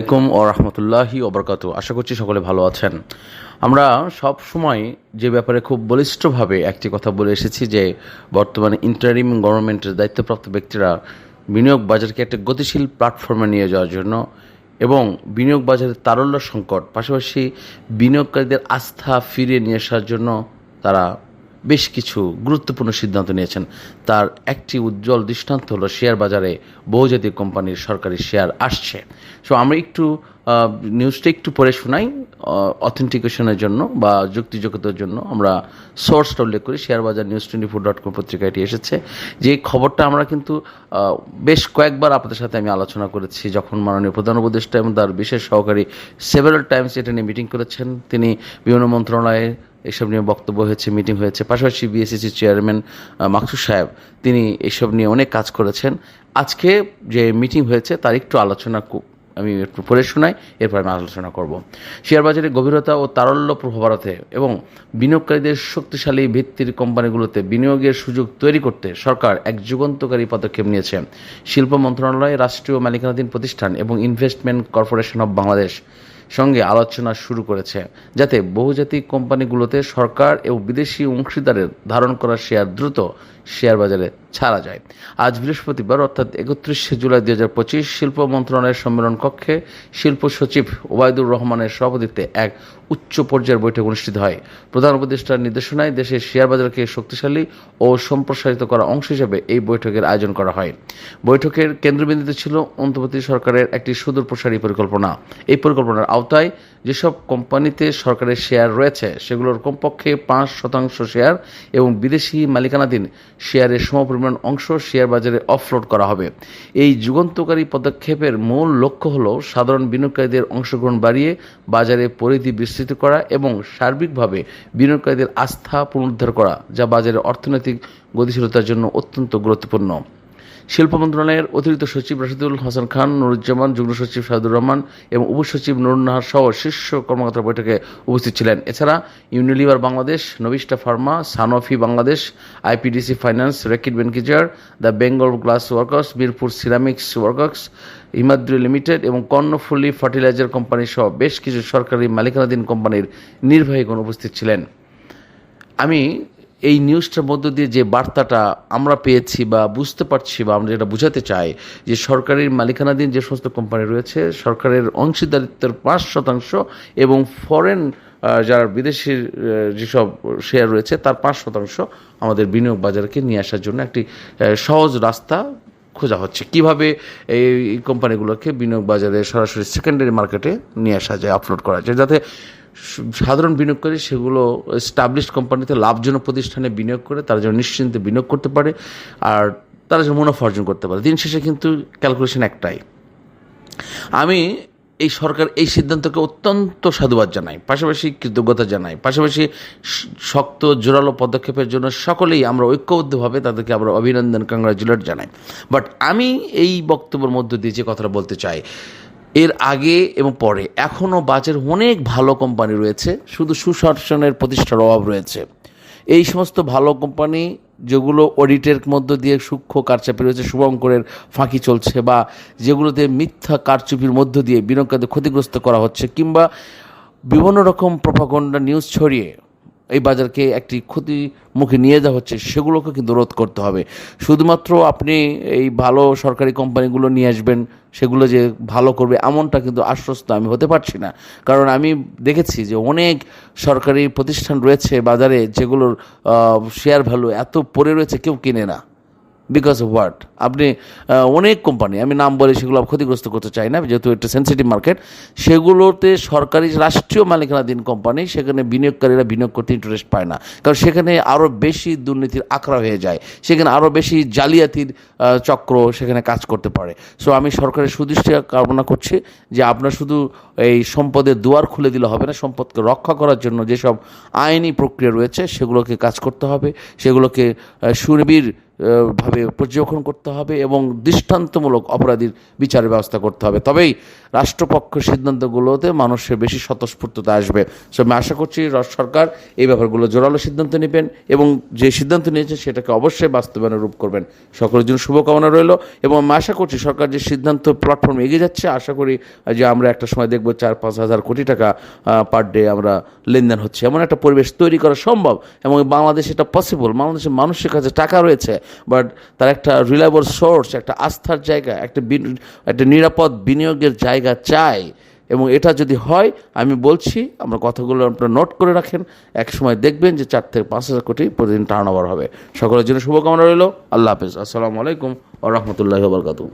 আলাইকুম ও রহমতুল্লাহি ওবরকাত আশা করছি সকলে ভালো আছেন। আমরা সব সময় যে ব্যাপারে খুব বলিষ্ঠভাবে একটি কথা বলে এসেছি যে, বর্তমানে ইন্টারিম গভর্নমেন্টের দায়িত্বপ্রাপ্ত ব্যক্তিরা বিনিয়োগ বাজারকে একটা গতিশীল প্ল্যাটফর্মে নিয়ে যাওয়ার জন্য এবং বিনিয়োগ বাজারের তারল্য সংকট, পাশাপাশি বিনিয়োগকারীদের আস্থা ফিরিয়ে নিয়ে আসার জন্য তারা বেশ কিছু গুরুত্বপূর্ণ সিদ্ধান্ত নিয়েছেন। তার একটি উজ্জ্বল দৃষ্টান্ত হলো শেয়ার বাজারে বহুজাতিক কোম্পানির সরকারি শেয়ার আসছে। সো আমরা একটু নিউজটা একটু পড়ে শোনাই অথেন্টিকেশনের জন্য বা যুক্তিযোগ্যতার জন্য। আমরা সোর্সটা উল্লেখ করি শেয়ার বাজার news twenty four dot com পত্রিকাটি এসেছে। যে খবরটা আমরা কিন্তু বেশ কয়েকবার আপনাদের সাথে আমি আলোচনা করেছি, যখন মাননীয় প্রধান উপদেষ্টা এবং তার বিশেষ সহকারী সেভারাল টাইমস এটা নিয়ে মিটিং করেছেন। তিনি বিভিন্ন মন্ত্রণালয়ে এসব নিয়ে বক্তব্য হয়েছে মিটিং হয়েছে। পাশাপাশি বিএসসিসি চেয়ারম্যান আহ, মাকসুদ সাহেব তিনি এসব নিয়ে অনেক কাজ করেছেন। আজকে যে মিটিং হয়েছে তার একটু আলোচনা আমি একটু পড়ে শোনাই এরপর আমি আলোচনা করব। শেয়ার বাজারে গভীরতা ও তারল্য প্রভাব বাড়াতে এবং বিনিয়োগকারীদের শক্তিশালী ভিত্তির কোম্পানিগুলোতে বিনিয়োগের সুযোগ তৈরি করতে সরকার এক যুগান্তকারী পদক্ষেপ নিয়েছে। শিল্প মন্ত্রণালয় রাষ্ট্রীয় মালিকানাধীন প্রতিষ্ঠান এবং ইনভেস্টমেন্ট কর্পোরেশন অব বাংলাদেশ সঙ্গে আলোচনা শুরু করেছে, যাতে বহুজাতিক কোম্পানিগুলোতে সরকার এবং বিদেশি অংশীদারের ধারণ করা শেয়ার দ্রুত শেয়ার বাজারে ছাড়া যায়। আজ বৃহস্পতিবার, অর্থাৎ একত্রিশে জুলাই দুই হাজার পঁচিশ, শিল্প মন্ত্রণালয়ের সম্মেলন কক্ষে শিল্প সচিব ওবায়দুর রহমানের সভাপতিত্বে এক উচ্চ পর্যায়ের বৈঠক অনুষ্ঠিত হয়। প্রধান উপদেষ্টার নির্দেশনায় দেশের শেয়ার বাজারকে শক্তিশালী ও সম্প্রসারিত করা অংশ হিসেবে এই বৈঠকের আয়োজন করা হয়। বৈঠকের কেন্দ্রবিন্দুতে ছিল অন্তর্বর্তী সরকারের একটি সুদূর প্রসারী পরিকল্পনা। এই পরিকল্পনার আওতায় যেসব কোম্পানিতে সরকারের শেয়ার রয়েছে, সেগুলোর কমপক্ষে পাঁচ শতাংশ শেয়ার এবং বিদেশি মালিকানাধীন শেয়ারের সমপরিমাণ অংশ শেয়ার বাজারে অফলোড করা হবে। এই যুগান্তকারী পদক্ষেপের মূল লক্ষ্য হল সাধারণ বিনিয়োগকারীদের অংশগ্রহণ বাড়িয়ে বাজারে পরিধি বিস্তৃত করা এবং সার্বিকভাবে বিনিয়োগকারীদের আস্থা পুনরুদ্ধার করা, যা বাজারের অর্থনৈতিক গতিশীলতার জন্য অত্যন্ত গুরুত্বপূর্ণ। শিল্প মন্ত্রণালয়ের অতিরিক্ত সচিব রাশিদুল হাসান খান, নুরুজ্জামান যুগ্ম সচিব শাহিদুর রহমান এবং উপসচিব নুরুন্নাহার সহ শীর্ষ কর্মকর্তারা বৈঠকে উপস্থিত ছিলেন। এছাড়া Unilever Bangladesh নবিষ্টা pharma, Sanofi Bangladesh, IPDC finance Reckitt Benckiser, the Bengal glass workers, Mirpur ceramics workers, Himadri limited এবং কর্ণফুলি ফার্টিলাইজার কোম্পানি সহ বেশ কিছু সরকারি মালিকানাধীন কোম্পানির নির্বাহী নির্বাহীগণ উপস্থিত ছিলেন। আমি এই নিউজটার মধ্য দিয়ে যে বার্তাটা আমরা পেয়েছি বা বুঝতে পারছি বা আমরা যেটা বোঝাতে চাই, যে সরকারের মালিকানাধীন যে সমস্ত কোম্পানি রয়েছে, সরকারের অংশীদারিত্বের পাঁচ শতাংশ এবং ফরেন যারা বিদেশি যেসব শেয়ার রয়েছে, তার পাঁচ শতাংশ আমাদের বিনিয়োগ বাজারকে নিয়ে আসার জন্য একটি সহজ রাস্তা খোঁজা হচ্ছে। কীভাবে এই কোম্পানিগুলোকে বিনিয়োগ বাজারে সরাসরি সেকেন্ডারি মার্কেটে নিয়ে আসা যায় আপলোড করা যায়, যাতে সাধারণ বিনিয়োগকারী সেগুলো স্টাবলিশ কোম্পানিতে লাভজনক প্রতিষ্ঠানে বিনিয়োগ করে তারা যেন নিশ্চিন্তে বিনিয়োগ করতে পারে আর তারা যেন মুনাফা অর্জন করতে পারে। দিন শেষে কিন্তু ক্যালকুলেশন একটাই। আমি এই সরকার এই সিদ্ধান্তকে অত্যন্ত সাধুবাদ জানাই, পাশাপাশি কৃতজ্ঞতা জানাই, পাশাপাশি শক্ত, জোরালো পদক্ষেপের জন্য সকলেই আমরা ঐক্যবদ্ধভাবে তাদেরকে আমরা অভিনন্দন কংগ্রাচুলেট জানাই। বাট আমি এই বক্তব্যের মধ্য দিয়ে যে কথাটা বলতে চাই এর আগে এবং পরে। এখনও বাজারে অনেক ভালো কোম্পানি রয়েছে, শুধু সুশাসনের প্রতিষ্ঠার অভাব রয়েছে। এই সমস্ত ভালো কোম্পানি যেগুলো অডিটের মধ্য দিয়ে সূক্ষ্ম কারচাপি রয়েছে, শুভঙ্করের ফাঁকি চলছে বা যেগুলোতে মিথ্যা কারচুপির মধ্য দিয়ে বিনিয়োগকারীদের ক্ষতিগ্রস্ত করা হচ্ছে, কিংবা বিভিন্ন রকম প্রপাগন্ডা নিউজ ছড়িয়ে এই বাজারকে একটি ক্ষতি মুখে নিয়ে যাওয়া হচ্ছে, সেগুলোকে কিন্তু রোধ করতে হবে। শুধুমাত্র আপনি এই ভালো সরকারি কোম্পানিগুলো নিয়ে আসবেন, সেগুলো যে ভালো করবে এমনটা কিন্তু আশ্বস্ত আমি হতে পারছি না। কারণ আমি দেখেছি যে অনেক সরকারি প্রতিষ্ঠান রয়েছে বাজারে যেগুলোর শেয়ার ভ্যালু এত পড়ে রয়েছে, কেউ কিনে না। বিকজ অফ হোয়াট আপনি অনেক কোম্পানি আমি নাম বলে সেগুলো ক্ষতিগ্রস্ত করতে চাই না, যেহেতু একটা সেন্সিটিভ মার্কেট সেগুলোতে সরকারি রাষ্ট্রীয় মালিকানাধীন কোম্পানি সেখানে বিনিয়োগকারীরা বিনিয়োগ করতে ইন্টারেস্ট পায় না। কারণ সেখানে আরও বেশি দুর্নীতির আখড়া হয়ে যায়, সেখানে আরও বেশি জালিয়াতির চক্র সেখানে কাজ করতে পারে। সো আমি সরকারের সুদৃষ্টি কামনা করছি যে আপনার শুধু এই সম্পদের দুয়ার খুলে দিলে হবে না, সম্পদকে রক্ষা করার জন্য যেসব আইনি প্রক্রিয়া রয়েছে, সেগুলোকে কাজ করতে হবে, সেগুলোকে সুনিবিড় ভাবে পর্যবেক্ষণ করতে হবে এবং দৃষ্টান্তমূলক অপরাধীর বিচার ব্যবস্থা করতে হবে। তবেই রাষ্ট্রপক্ষ সিদ্ধান্তগুলোতে মানুষের বেশি স্বতঃস্ফূর্ততা আসবে। সো আমি আশা করছি সরকার এই ব্যাপারগুলো জোরালো সিদ্ধান্ত নেবেন এবং যে সিদ্ধান্ত নিয়েছে সেটাকে অবশ্যই বাস্তবায়নে রূপ করবেন। সকলের জন্য শুভকামনা রইল এবং আমি আশা করছি সরকার যে সিদ্ধান্ত প্ল্যাটফর্ম এগিয়ে যাচ্ছে, আশা করি যে আমরা একটা সময় দেখব চার পাঁচ হাজার কোটি টাকা পার ডে আমরা লেনদেন হচ্ছে। এমন একটা পরিবেশ তৈরি করা সম্ভব এবং বাংলাদেশে এটা পসিবল বাংলাদেশের মানুষের কাছে টাকা রয়েছে। বাট তার একটা রিলায়েবল সোর্স একটা আস্থার জায়গা, একটা একটা নিরাপদ বিনিয়োগের জায়গা চাই। এবং এটা যদি হয়, আমি বলছি, আমরা কথাগুলো আপনারা নোট করে রাখেন। এক সময় দেখবেন যে চার থেকে পাঁচ হাজার কোটি প্রতিদিন টার্ন হবে। সকলের জন্য শুভকামনা রইল। আল্লাহ হাফিজ। আসসালামু আলাইকুম ও রহমতুল্লাহ